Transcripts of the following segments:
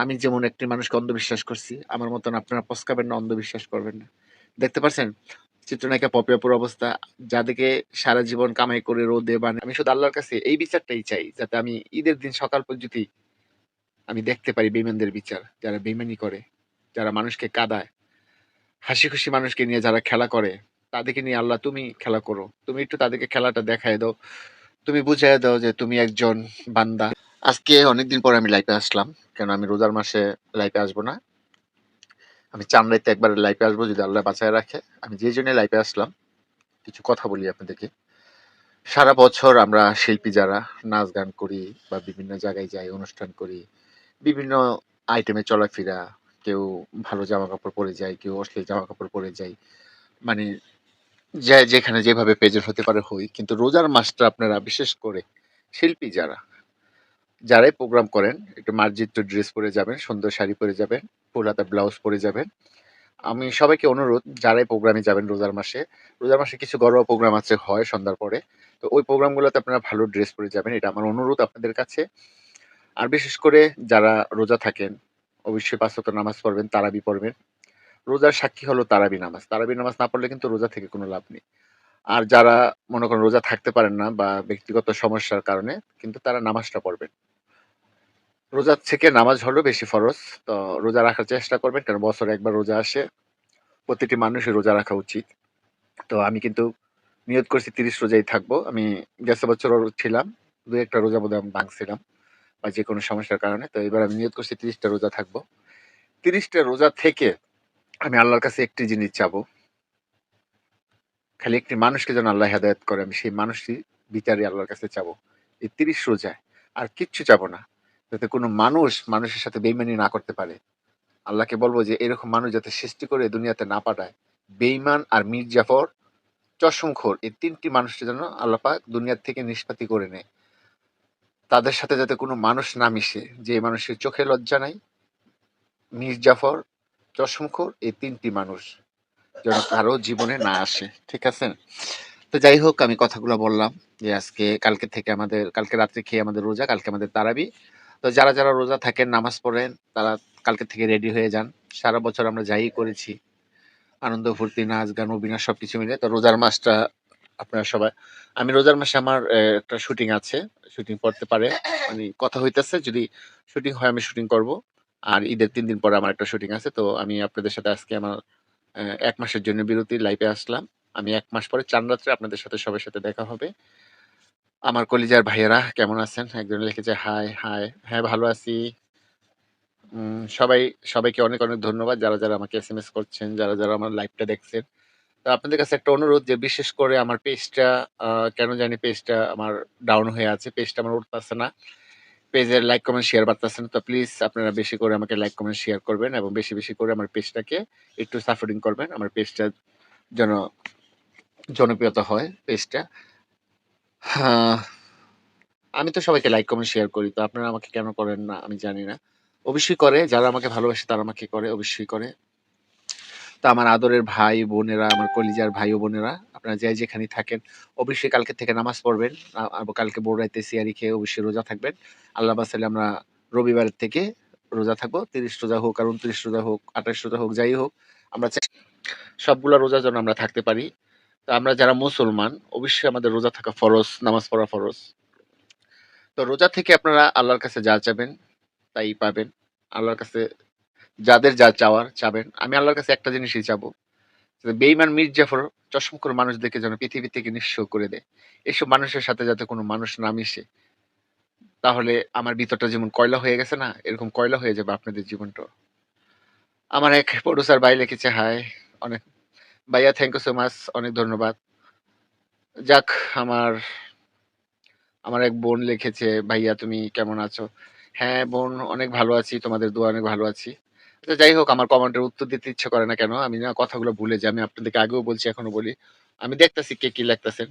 আমি যেমন একটি মানুষকে অন্ধবিশ্বাস করছি, আমার মতন আপনারা পস্কাবেন না, অন্ধবিশ্বাস করবেন না। দেখতে পাচ্ছেন চিত্রনায়িকা পপিয়াপুর অবস্থা, যাদেরকে সারা জীবন কামাই করে রোদে বানে, আমি শুধু আল্লাহর কাছে এই বিচারটাই চাই, যাতে আমি ঈদের দিন সকাল পর্যন্ত আমি দেখতে পারি বেইমানদের বিচার, যারা বেইমানি করে, যারা মানুষকে কাদায়। হাসি খুশি মানুষকে নিয়ে যারা খেলা করে, তাদেরকে নিয়ে আল্লাহ তুমি খেলা করো। তুমি একটু তাদেরকে খেলাটা দেখায় দাও, তুমি বুঝাই দাও যে তুমি একজন বান্দা। আজকে অনেকদিন পরে আমি লাইফে আসলাম, কেন আমি রোজার মাসে লাইফে আসব না। আমি চান রাইতে একবার লাইফে আসব যদি আল্লাহ বাঁচায় রাখে। আমি যে জন্য লাইফে আসলাম, কিছু কথা বলি আপনাদেরকে। সারা বছর আমরা শিল্পী যারা নাচ গান করি বা বিভিন্ন জায়গায় যাই, অনুষ্ঠান করি, বিভিন্ন আইটেমে চলাফেরা, কেউ ভালো জামা কাপড় পরে যায়, কেউ অশ্লীল জামা কাপড় পরে যায় মানে যে, যেখানে যেভাবে প্রেজেন্ট হতে পারে হই। কিন্তু রোজার মাসটা আপনারা, বিশেষ করে শিল্পী যারা যারাই প্রোগ্রাম করেন, একটু মার্জিত ড্রেস পরে যাবেন, সুন্দর শাড়ি পরে যাবেন, ফুল হাতা ব্লাউজ পরে যাবেন। আমি সবাইকে অনুরোধ, যারাই প্রোগ্রামে যাবেন রোজার মাসে রোজার মাসে কিছু ঘরোয়া প্রোগ্রাম আছে হয় সন্ধ্যার পরে, তো ওই প্রোগ্রামগুলোতে আপনারা ভালো ড্রেস পরে যাবেন, এটা আমার অনুরোধ আপনাদের কাছে। আর বিশেষ করে যারা রোজা থাকেন, অবশ্যই পাঁচ ওয়াক্ত নামাজ পড়বেন, তারাবি পড়বেন। রোজার সাক্ষী হলো তারাবি নামাজ তারাবি নামাজ না পড়লে কিন্তু রোজা থেকে কোনো লাভ নেই। আর যারা মনে করেন রোজা থাকতে পারেন না বা ব্যক্তিগত সমস্যার কারণে, কিন্তু তারা নামাজটা পড়বেন। রোজা থেকে নামাজ হলো বেশি ফরজ, তো রোজা রাখার চেষ্টা করবেন, কারণ বছরে একবার রোজা আসে। প্রতিটি মানুষের রোজা রাখা উচিত। তো আমি কিন্তু নিয়ত করছি তিরিশ রোজাই থাকব। আমি গেছে বছর ছিলাম, দু একটা রোজা বোধহয় আমি ভাঙছিলাম বা যে কোনো সমস্যার কারণে। তো এবার আমি নিয়ত করছি তিরিশটা রোজা থাকব। তিরিশটা রোজা থেকে আমি আল্লাহর কাছে একটি জিনিস চাবো। খালি একটি মানুষকে যেন আল্লাহ হেদায়ত করে, আমি সেই মানুষটি বিচারে আল্লাহর কাছে চাবো। এই তিরিশ রোজায় আর কিচ্ছু চাবো না। যাতে কোনো মানুষ মানুষের সাথে বেইমানি না করতে পারে। আল্লাহকে বলব যে, এরকম মানুষ যাতে সৃষ্টি করে দুনিয়াতে না পাঠায়। বেইমান আর মীর জাফর, চশমখোর, এই তিনটি মানুষকে যেন আল্লাহ পাক দুনিয়ার থেকে নিষ্পাতি করে নেয়। তাদের সাথে যাতে কোনো মানুষ না মিশে, যে মানুষের চোখে লজ্জা নাই। মীর জাফর, চশমখোর, এই তিনটি মানুষ যেন কারও জীবনে না আসে, ঠিক আছে? তো যাই হোক, আমি কথাগুলো বললাম যে, আজকে কালকে থেকে আমাদের, কালকে রাত্রে খেয়ে আমাদের রোজা, কালকে আমাদের তারাবি। তো যারা যারা রোজা থাকেন, নামাজ পড়েন, তারা কালকে থেকে রেডি হয়ে যান। সারা বছর আমরা যাই করেছি। আনন্দ, ফুর্তি, নাচ, গান, অভিনয়, সবকিছু মিলে। তো রোজার মাসটা আপনারা সবাই, আমি রোজার মাসে আমার একটা শুটিং আছে। শুটিং পড়তে পারে। মানে কথা হইতেছে, যদি শুটিং হয়, আমি শুটিং করব। আর ঈদের তিন দিন পরে আমার একটা শুটিং আছে। তো আমি আপনাদের সাথে আজকে আমার এক মাসের জন্য বিরতি লাইফে আসলাম। আমি এক মাস পরে চান রাত্রে আপনাদের সাথে সবার সাথে দেখা হবে। আমার কলিজার ভাইয়েরা, কেমন আছেন? একজন লিখেছে, হাই হাই। হ্যাঁ ভালো আছি। সবাই, সবাইকে অনেক অনেক ধন্যবাদ যারা যারা আমাকে এস এম এস করছেন, যারা যারা আমার লাইভটা দেখছেন। তো আপনাদের কাছে একটা অনুরোধ যে, বিশেষ করে আমার পেজটা কেন জানি পেজটা আমার ডাউন হয়ে আছে পেজটা আমার উঠতেছে না। পেজের লাইক কমেন্ট শেয়ার বাড়তেছে না। তো প্লিজ আপনারা বেশি করে আমাকে লাইক কমেন্ট শেয়ার করবেন এবং বেশি বেশি করে আমার পেজটাকে একটু সাপোর্টিং করবেন। আমার পেজটা যেন জনপ্রিয়তা হয় পেজটা হ্যাঁ, আমি তো সবাইকে লাইক কমেন্ট শেয়ার করি তো আপনারা আমাকে কেন করেন না আমি জানি না। অবশ্যই করে যারা আমাকে ভালোবাসে তারা আমাকে করে অবশ্যই করে। তো আমার আদরের ভাই বোনেরা আমার কলিজার ভাই ও বোনেরা আপনারা যাই যেখানে থাকেন অবশ্যই কালকে থেকে নামাজ পড়বেন কালকে বোর রাইতে সিয়ারি খেয়ে অবশ্যই রোজা থাকবেন। আল্লাহ বাসালে আমরা রবিবারের থেকে রোজা থাকব তিরিশ রোজা হোক আর উনত্রিশ রোজা হোক আঠাশ রোজা হোক যাই হোক আমরা চেষ্টা- সবগুলা রোজা যেন আমরা থাকতে পারি। আমরা যারা মুসলমান, অবশ্যই আমাদের রোজা থাকা ফরজ, নামাজ পড়া ফরজ। তো রোজা থেকে আপনারা আল্লাহর কাছে যা চাবেন, তাই পাবেন। আল্লাহর কাছে যাদের যা চাওয়ার চাবেন। আমি আল্লাহর কাছে একটা জিনিসই চাবো বেইমান মীর জাফর চশমকর মানুষদেরকে যেন পৃথিবী থেকে নিঃস্ব করে দেয়। এসব মানুষের সাথে যাতে কোনো মানুষ না মিশে, তাহলে আমার ভিতরটা যেমন কয়লা হয়ে গেছে না, এরকম কয়লা হয়ে যাবে আপনাদের জীবনটা আমার এক প্রডিউসার ভাই লিখেছে, হায়, অনেক ভাইয়া থ্যাংক ইউ সো মাচ অনেক ধন্যবাদ। যাক, আমার আমার এক বোন লিখেছে, ভাইয়া, তুমি কেমন আছো? হ্যাঁ বোন, অনেক ভালো আছি, তোমাদের দোয়া অনেক ভালো আছি। তো যাই হোক, আমার কমেন্টের উত্তর দিতে ইচ্ছে করে না কেন, আমি না কথাগুলো ভুলে যাই, আমি আপনাদেরকে আগেও বলছি, এখনও বলি। আমি দেখতেছি কে কি লিখতেছেন।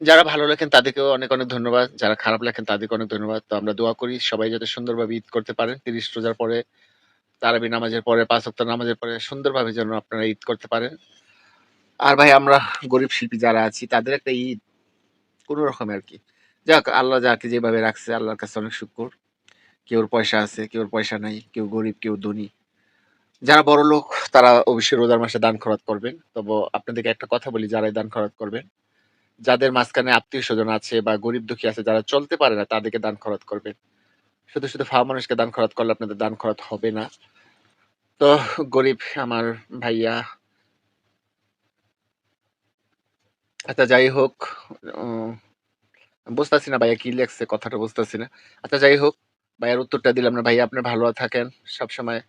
যারা ভালো লেখেন, তাদেরকেও অনেক অনেক ধন্যবাদ। যারা খারাপ লেখেন, তাদেরকে অনেক ধন্যবাদ। তো আমরা দোয়া করি, সবাই যাতে সুন্দরভাবে ঈদ করতে পারেন, তিরিশ রোজার পরে, তারাবি নামাজের পরে, পাঁচ সপ্তাহ নামাজের পরে, সুন্দরভাবে যেন আপনারা ঈদ করতে পারেন। আর ভাই, আমরা গরিব শিল্পী যারা আছি, তাদের একটা ঈদ, কোনো রকম আর কি যাক, আল্লাহ যাকে যেভাবে রাখছে, আল্লাহর কাছে অনেক শুক্র। কেউর পয়সা আছে, কেউর পয়সা নাই, কেউ গরিব, কেউ ধনী। যারা বড় লোক, তারা অবশ্যই রোজার মাসে দান খরচ করবেন। তবে আপনাদেরকে একটা কথা বলি, যারাই দান খরচ করবেন, যাদের মাঝখানে আত্মীয় স্বজন আছে বা গরিব দুঃখী আছে, যারা চলতে পারে না, তাদেরকে দান খরচ করবেন। শুধু শুধু ফাওয়া মানুষকে দান খরচ করলে আপনাদের দান খরচ হবে না। তো গরিব আমার ভাইয়া আচ্ছা যাই হোক বুঝতেছি না ভাইয়া কি লেখছে কথাটা বুঝতেছি না। আচ্ছা যাই হোক ভাইয়ার উত্তরটা দিলাম না। ভাইয়া আপনি ভালো থাকেন সব সময়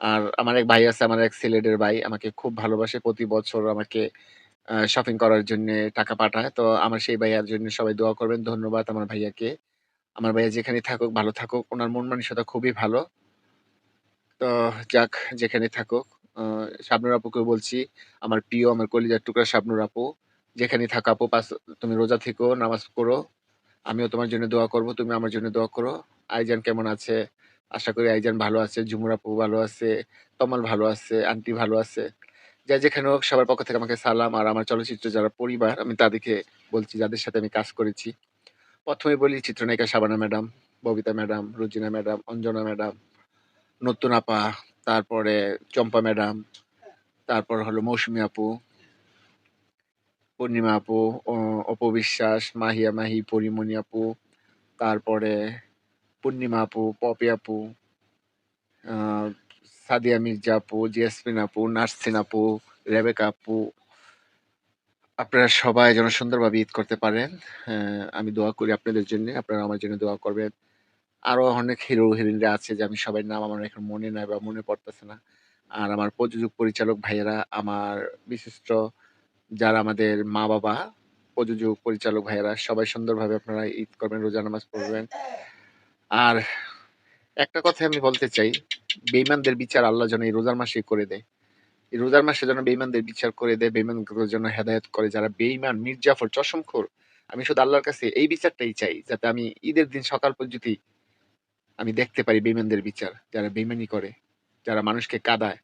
আর আমার এক ভাই আছে আমার এক সিলেটের ভাই আমাকে খুব ভালোবাসে প্রতি বছর আমাকে শপিং করার জন্য টাকা পাঠায়। তো আমার সেই ভাইয়ার জন্য সবাই দোয়া করবেন। ধন্যবাদ আমার ভাইয়াকে। আমার ভাইয়া যেখানে থাকুক ভালো থাকুক। ওনার মন মানসিকতা খুবই ভালো। তো যাক যেখানে থাকুক আহ, শাবনুর আপুকে বলছি আমার প্রিয় আমার কলিজার টুকরা শাবনুর আপু। যেখানে থাকো, আপু তুমি রোজা থেকো, নামাজ পড়ো। আমিও তোমার জন্য দোয়া করব, তুমি আমার জন্য দোয়া করো। আইজান কেমন আছে? আশা করি আইজান ভালো আছে, ঝুমুর আপু ভালো আছে, তমাল ভালো আছে, আন্টি ভালো আছে। যা যেখানে হোক, সবার পক্ষ থেকে আমাকে সালাম। আর আমার চলচ্চিত্র যারা পরিবার, আমি তাদেরকে বলছি, যাদের সাথে আমি কাজ করেছি। প্রথমে বলি চিত্রনায়িকা Shabana madam, Bobita madam, Rojina madam, Anjana madam, নতুন আপা, তারপরে চম্পা ম্যাডাম, তারপর হলো মৌসুমী আপু পূর্ণিমা আপু অপবিশ্বাস মাহিয়া মাহি পরিমণি আপু তারপরে পূর্ণিমা আপু পপি আপু সাদিয়া মির্জা আপু জিয়াসমিন আপু নার্সিন আপু রেবেকা আপু। আপনারা সবাই যেন সুন্দরভাবে ঈদ করতে পারেন। হ্যাঁ, আমি দোয়া করি আপনাদের জন্য আপনারা আমার জন্য দোয়া করবেন। আরও অনেক হিরো হিরোইনরা আছে যে আমি সবার নাম আমার এখন মনে নাই বা মনে পড়তেছে না। আর আমার প্রযোজক পরিচালক ভাইয়েরা আমার বিশিষ্ট যারা আমাদের মা বাবা প্রযোজক পরিচালক ভাইয়েরা, সবাই সুন্দরভাবে আপনারা ঈদ করবেন, রোজা নামাজ পড়বেন। আর একটা কথা আমি বলতে চাই বেইমানদের বিচার আল্লাহ যেন এই রোজার মাসে করে দেয়। এই রোজার মাসে যেন বেইমানদের বিচার করে দেয় বেইমানদের যেন হেদায়ত করে, যারা বেইমান মির্জাফর, চশমখোর, আমি শুধু আল্লাহর কাছে এই বিচারটাই চাই, যাতে আমি ঈদের দিন সকাল পর্যন্ত আমি দেখতে পারি বেইমানদের বিচার, যারা বেইমানি করে, যারা মানুষকে কাদায়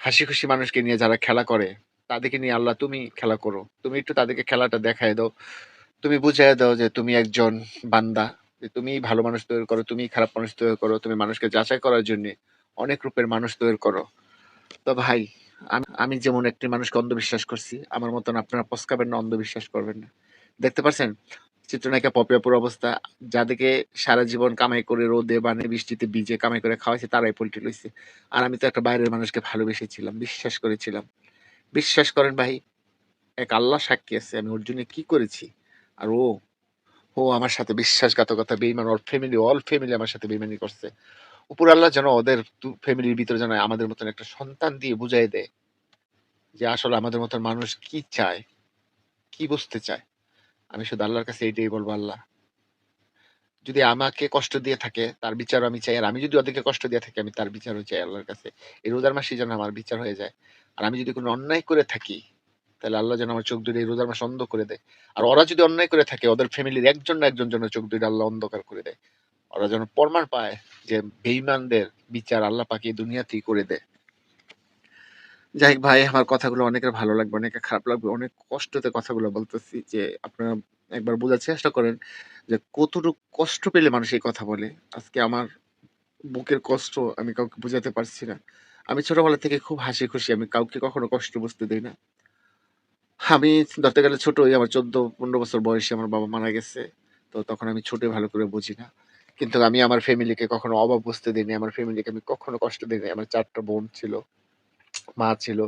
হাসি খুশি মানুষকে নিয়ে যারা খেলা করে তাদেরকে নিয়ে, আল্লাহ তুমি খেলা করো। তুমি একটু তাদেরকে খেলাটা দেখায় দাও। তুমি বুঝাই দাও যে তুমি একজন বান্দা, যে তুমি ভালো মানুষ তৈরি করো, তুমি খারাপ মানুষ তৈরি করো, তুমি মানুষকে যাচাই করার জন্য অনেক রূপের মানুষ তৈরি করো। তো ভাই, আমি আমি যেমন একটি মানুষকে অন্ধবিশ্বাস করছি, আমার মতন আপনারা পস্কাবেন না, অন্ধবিশ্বাস করবেন না। দেখতে পাচ্ছেন চিত্রনায়িকা পপিয়াপুর অবস্থা, যাদেরকে সারা জীবন কামাই করে রোদে, বানে, বৃষ্টিতে ভিজে কামাই করে খাওয়াইছে, তারাই পোল্ট্রি লইছে। আর আমি তো একটা বাইরের মানুষকে ভালোবেসেছিলাম, বিশ্বাস করেছিলাম। বিশ্বাস করেন ভাই, এক আল্লাহ সাক্ষী আছে, আমি ওর জন্য কি করেছি? আর ও ও আমার সাথে বিশ্বাসঘাতকতা বেইমান অল ফ্যামিলি অল ফ্যামিলি আমার সাথে বেইমানি করছে। উপর আল্লাহ যেন ওদের ফ্যামিলির ভিতরে যেন আমাদের মতন একটা সন্তান দিয়ে বুঝাই দেয় যে আসলে আমাদের মতন মানুষ কি চায়, কি বুঝতে চায়। আমি শুধু আল্লাহর কাছে এইটাই বলব, আল্লাহ যদি আমাকে কষ্ট দিয়ে থাকে, তার বিচার আমি চাই। আর আমি যদি ওদেরকে কষ্ট দিয়ে থাকি, আমি তার বিচারও চাই আল্লাহর কাছে। এই রোজার মাসে যেন আমার বিচার হয়ে যায়। আর আমি যদি কোনো অন্যায় করে থাকি, তাহলে আল্লাহ যেন আমার চোখ দুটো এই রোজার মাসে অন্ধ করে দেয়। আর ওরা যদি অন্যায় করে থাকে, ওদের ফ্যামিলির একজন না একজন যেন চোখ দুটো আল্লাহ অন্ধকার করে দেয়। ওরা যেন প্রমাণ পায় যে বেইমানদের বিচার আল্লাহ পাকে দুনিয়াতেই করে দেয়। যাই হোক ভাই, আমার কথাগুলো অনেকের ভালো লাগবে, অনেকের খারাপ লাগবে। অনেক কষ্টতে কথাগুলো বলতেছি যে আপনারা একবার বোঝার চেষ্টা করেন। যে কতটুকু কষ্ট পেলে মানুষ এই কথা বলে? আজকে আমার বুকের কষ্ট আমি কাউকে বোঝাতে পারছি না। আমি ছোটবেলা থেকে খুব হাসি খুশি, আমি কাউকে কখনো কষ্ট বুঝতে দিই না। আমি ধরতে গেলে ছোটই আমার চোদ্দ পনেরো বছর বয়সে আমার বাবা মারা গেছে, তো তখন আমি ছোটই ভালো করে বুঝি না। কিন্তু আমি আমার ফ্যামিলিকে কখনো অভাব বুঝতে দিইনি, আমার ফ্যামিলিকে আমি কখনো কষ্ট দিইনি আমার চারটা বোন ছিল, মা ছিল,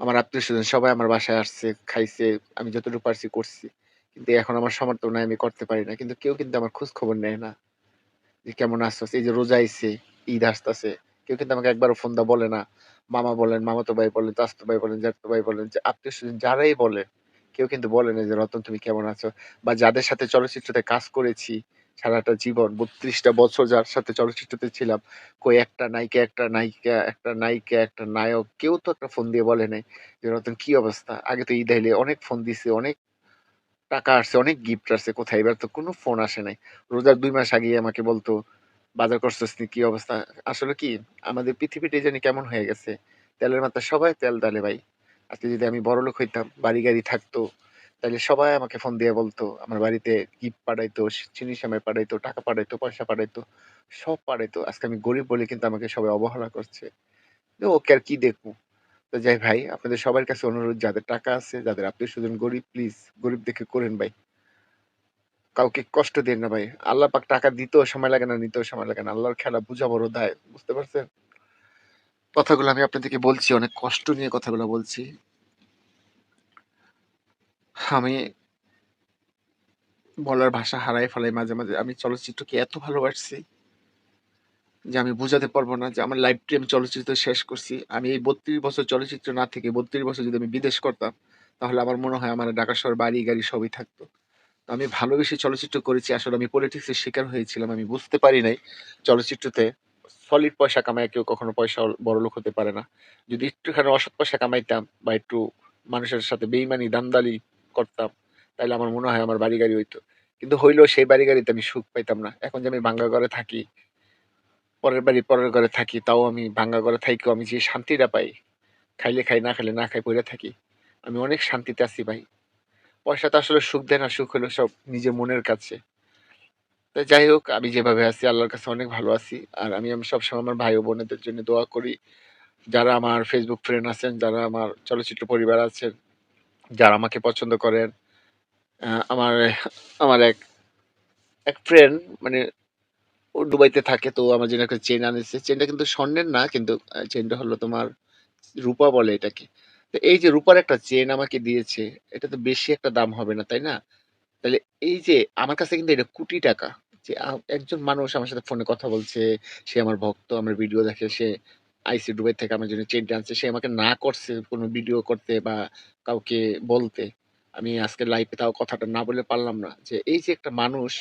আমার আত্মীয় স্বজন সবাই আমার বাসায় আসছে, খাইছে, আমি যতটুকু পারছি করছি। কিন্তু এখন আমার সামর্থ্য নাই, আমি করতে পারি না। কিন্তু কেউ কিন্তু আমার খোঁজ খবর নেয় না। যে কেমন আসতেছে এই যে রোজা আইছে, ঈদ আসতেছে, কেউ কিন্তু আমাকে একবারও ফোন দা বলে না। মামা বলেন, মামাতো ভাই বলেন চাস্তো ভাই বলেন, জ্যাঠতো ভাই বলেন, যে আত্মীয় স্বজন যারাই বলে, কেউ কিন্তু বলে না যে, রতন, তুমি কেমন আছো? বা যাদের সাথে চলচ্চিত্রতে কাজ করেছি সারাটা জীবন, বত্রিশটা বছর যার সাথে চলচ্চিত্রতে ছিলাম, কই একটা নায়িকা একটা নায়িকা একটা নায়িকা, একটা নায়ক, কেউ তো একটা ফোন দিয়ে বলে নাই যে, রতন, কি অবস্থা? আগে তো ঈদ আইলে অনেক ফোন দিছে, অনেক টাকা আসছে অনেক গিফট আসছে কোথায় এবার তো কোনো ফোন আসে নাই রোজার দুই মাস আগে আমাকে বলতো বাজার করছিস কি অবস্থা আসলে কি আমাদের পৃথিবীটা জানি কেমন হয়ে গেছে তেলের মাত্রা সবাই তেল ডালে ভাই আজকে যদি আমি বড় লোক হইতাম বাড়ি গাড়ি থাকতো তাইলে সবাই আমাকে ফোন দিয়ে বলতো, আমার বাড়িতে গিফট পাঠাইতো, চিনি সেমাই পাঠাইতো, টাকা পাঠাইতো, পয়সা পাঠাইতো, সব পাঠাইতো। আজকে আমি গরিব বলে কিন্তু আমাকে সবাই অবহেলা করছে। ওকে আর কি দেখব? তো যাই ভাই, আপনাদের সবার কাছে অনুরোধ যাদের টাকা আছে, যাদের আত্মীয়স্বজন গরিব প্লিজ গরিব দেখে করেন ভাই। কাউকে কষ্ট দেন না ভাই। আল্লাহ পাক টাকা দিতেও সময় লাগে না, নিতেও সময় লাগে না। আল্লাহর খেলা বুঝা বড় দায়। বুঝতে পারছেন? কথাগুলো আমি আপনাদেরকে বলছি, অনেক কষ্ট নিয়ে কথাগুলো বলছি। আমি বলার ভাষা হারাই ফেলাই মাঝে, মাঝে। আমি চলচ্চিত্রকে এত ভালোবাসছি যে আমি বোঝাতে পারব না যে আমার লাইফটি আমি চলচ্চিত্র শেষ করছি। আমি এই ৩২ বছর চলচ্চিত্র না থেকে ৩২ বছর যদি আমি বিদেশ করতাম, তাহলে আমার মনে হয় আমার ঢাকা শহর বাড়ি-গাড়ি সবই থাকতো। তো আমি ভালোবেসে চলচ্চিত্র করেছি। আসলে আমি পলিটিক্স এর শিকার হয়েছিলাম। আমি বুঝতে পারি নাই চলচ্চিত্রতে সলিড পয়সা কামায় কেউ কখনো পয়সা বড়লোক হতে পারে না। যদি একটুখানি অসৎ পয়সা কামাইতাম বা একটু মানুষের সাথে বেইমানি, দান্দালি করতাম, তাহলে আমার মনে হয় আমার বাড়ি-গাড়ি হইতো। কিন্তু হইলেও সেই বাড়ি-গাড়িতে আমি সুখ পাইতাম না। এখন যে আমি ভাঙ্গা ঘরে থাকি, পরের বাড়ি পরের ঘরে থাকি, তাও আমি ভাঙ্গা ঘরে থাইকেও আমি যে শান্তিটা পাই, খাইলে খাই, না খাইলে না খাই, পইড়া থাকি। আমি অনেক শান্তিতে আছি ভাই। পয়সা তো আসলে সুখ দেয় না, সুখ হলো সব নিজের মনের কাছে। তো যাই হোক, আমি যেভাবে আছি আল্লাহর কাছে অনেক ভালো আছি। আর আমি আমি সবসময় আমার ভাই ও বোনেদের জন্য দোয়া করি। যারা আমার ফেসবুক ফ্রেন্ড আছেন, যারা আমার চলচ্চিত্র পরিবার আছেন, যারা আমাকে পছন্দ করেন। আমার আমার এক এক ফ্রেন্ড মানে ও দুবাইতে থাকে তো আমার জন্য একটা চেন আনিছে। চেনটা কিন্তু স্বর্ণের না কিন্তু চেনটা হলো তোমার রূপা বলে এটাকে। তো এই যে রূপার একটা চেন আমাকে দিয়েছে, এটা তো বেশি একটা দাম হবে না, তাই না? তাহলে এই যে আমার কাছে কিন্তু এটা কোটি টাকা। যে একজন মানুষ আমার সাথে ফোনে কথা বলছে, সে আমার ভক্ত, আমার ভিডিও দেখে, সে আইছে দুবাই থেকে আমার জন্য চেইনটা আনছে। সে আমাকে না করছে কোনো ভিডিও করতে বা কাউকে বলতে। আমি আজকে লাইভে তাও কথাটা না বলে পারলাম না। যে এই যে একটা মানুষ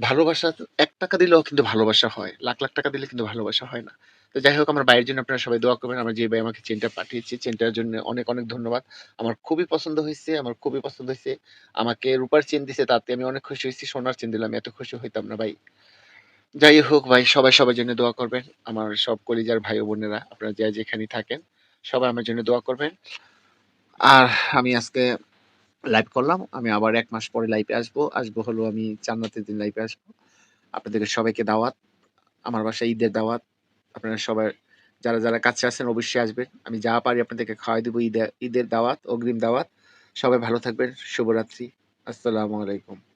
ভালোবাসা এক টাকা দিলেও কিন্তু ভালোবাসা হয়। লাখ, লাখ টাকা দিলে কিন্তু ভালোবাসা হয় না। তো যাই হোক আমার ভাইয়ের জন্য আপনারা সবাই দোয়া করবেন। আমার যে ভাই আমাকে চেইনটা পাঠিয়েছে, চেইনটার জন্য অনেক, অনেক ধন্যবাদ। আমার খুবই পছন্দ হয়েছে আমার খুবই পছন্দ হয়েছে আমাকে রূপার চেইন দিছে তাতে আমি অনেক খুশি হয়েছি সোনার চেন দিলাম এত খুশি হইতাম না ভাই। যাই হোক ভাই সবাই সবার জন্য দোয়া করবেন। আমার সব কলিজার ভাই বোনেরা আপনারা যে যেখানেই থাকেন, সবাই আমার জন্য দোয়া করবেন। আর আমি আজকে লাইভ করলাম। আমি আবার এক মাস পরে লাইভে আসব। আসব হলো আমি জান্নাতের দিন লাইভে আসব। আপনাদেরকে সবাইকে দাওয়াত। আমার বাসায় ঈদের দাওয়াত। আপনারা সবাই যারা, যারা কাছে আছেন অবশ্যই আসবেন। আমি যা পারি আপনাদেরকে খাওয়াই দেবো ঈদের ঈদের দাওয়াত, অগ্রিম দাওয়াত। সবাই ভালো থাকবেন। শুভরাত্রি। আসসালামু আলাইকুম।